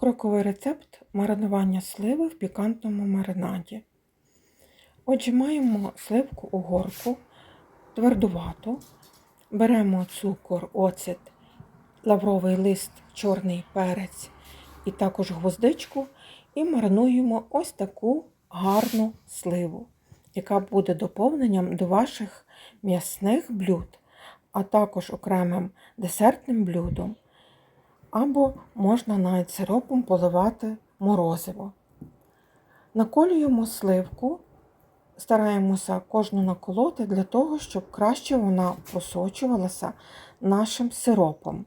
Кроковий рецепт маринування сливи в пікантному маринаді. Отже, маємо сливку у горку, твердувату. Беремо цукор, оцет, лавровий лист, чорний перець і також гвоздичку і маринуємо ось таку гарну сливу, яка буде доповненням до ваших м'ясних блюд, а також окремим десертним блюдом або можна навіть сиропом поливати морозиво. Наколюємо сливку, стараємося кожну наколоти для того, щоб краще вона просочувалася нашим сиропом.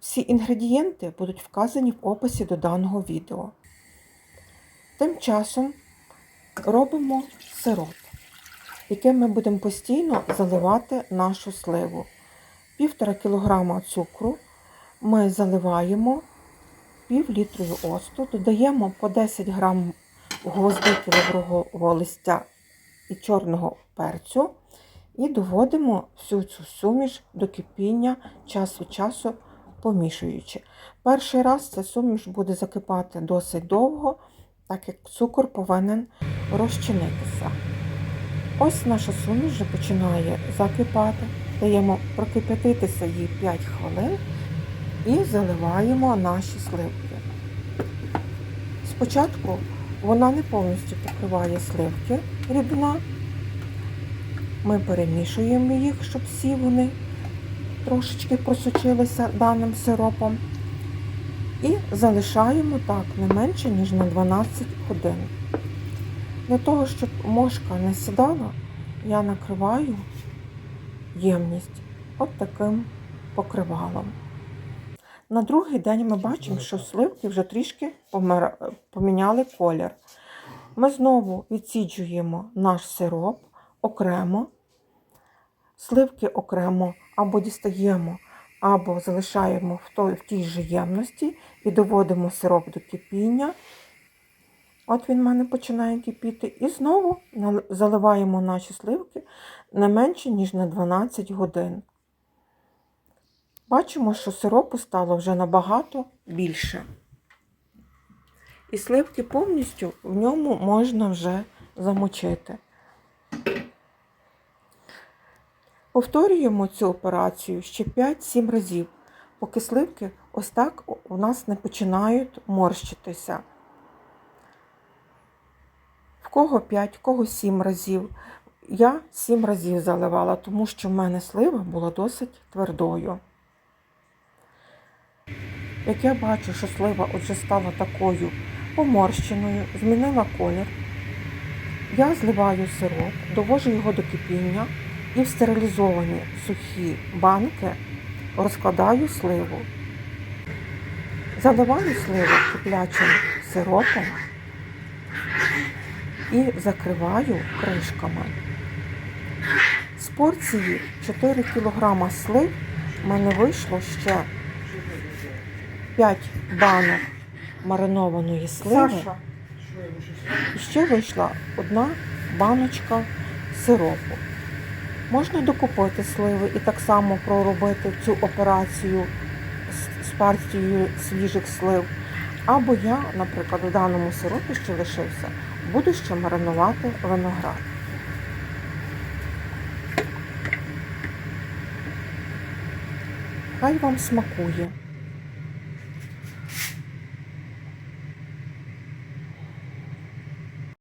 Всі інгредієнти будуть вказані в описі до даного відео. Тим часом робимо сироп, яким ми будемо постійно заливати нашу сливу. Півтора кілограма цукру ми заливаємо пів літрою осту, додаємо по 10 грам гвоздики лаврового листя і чорного перцю і доводимо всю цю суміш до кипіння час від часу помішуючи. Перший раз ця суміш буде закипати досить довго, так як цукор повинен розчинитися. Ось наша суміш вже починає закипати. Даємо прокипятитися її 5 хвилин і заливаємо наші сливки. Спочатку вона не повністю покриває сливки рідина. Ми перемішуємо їх, щоб всі вони трошечки просочилися даним сиропом. І залишаємо так не менше, ніж на 12 годин. Для того, щоб мошка не сідала, я накриваю ємність от таким покривалом. На другий день ми бачимо, що сливки вже трішки поміняли колір. Ми знову відсіджуємо наш сироп окремо, сливки окремо або дістаємо, або залишаємо в, той, в тій же ємності і доводимо сироп до кипіння. От він в мене починає кипіти. І знову заливаємо наші сливки не менше, ніж на 12 годин. Бачимо, що сиропу стало вже набагато більше. І сливки повністю в ньому можна вже замочити. Повторюємо цю операцію ще 5-7 разів, поки сливки ось так у нас не починають морщитися. В кого 5, в кого 7 разів. Я 7 разів заливала, тому що в мене слива була досить твердою. Як я бачу, що слива вже стала такою поморщеною, змінила колір, я зливаю сироп, довожу його до кипіння і в стерилізовані сухі банки розкладаю сливу. Заливаю сливу киплячим сиропом і закриваю кришками. З порції 4 кг слив в мене вийшло ще 5 банок маринованої сливи. І ще вийшла одна баночка сиропу. Можна докупити сливи і так само проробити цю операцію з партією свіжих слив. Або я, наприклад, у даному сиропі, що лишився, буду ще маринувати виноград. Хай вам смакує.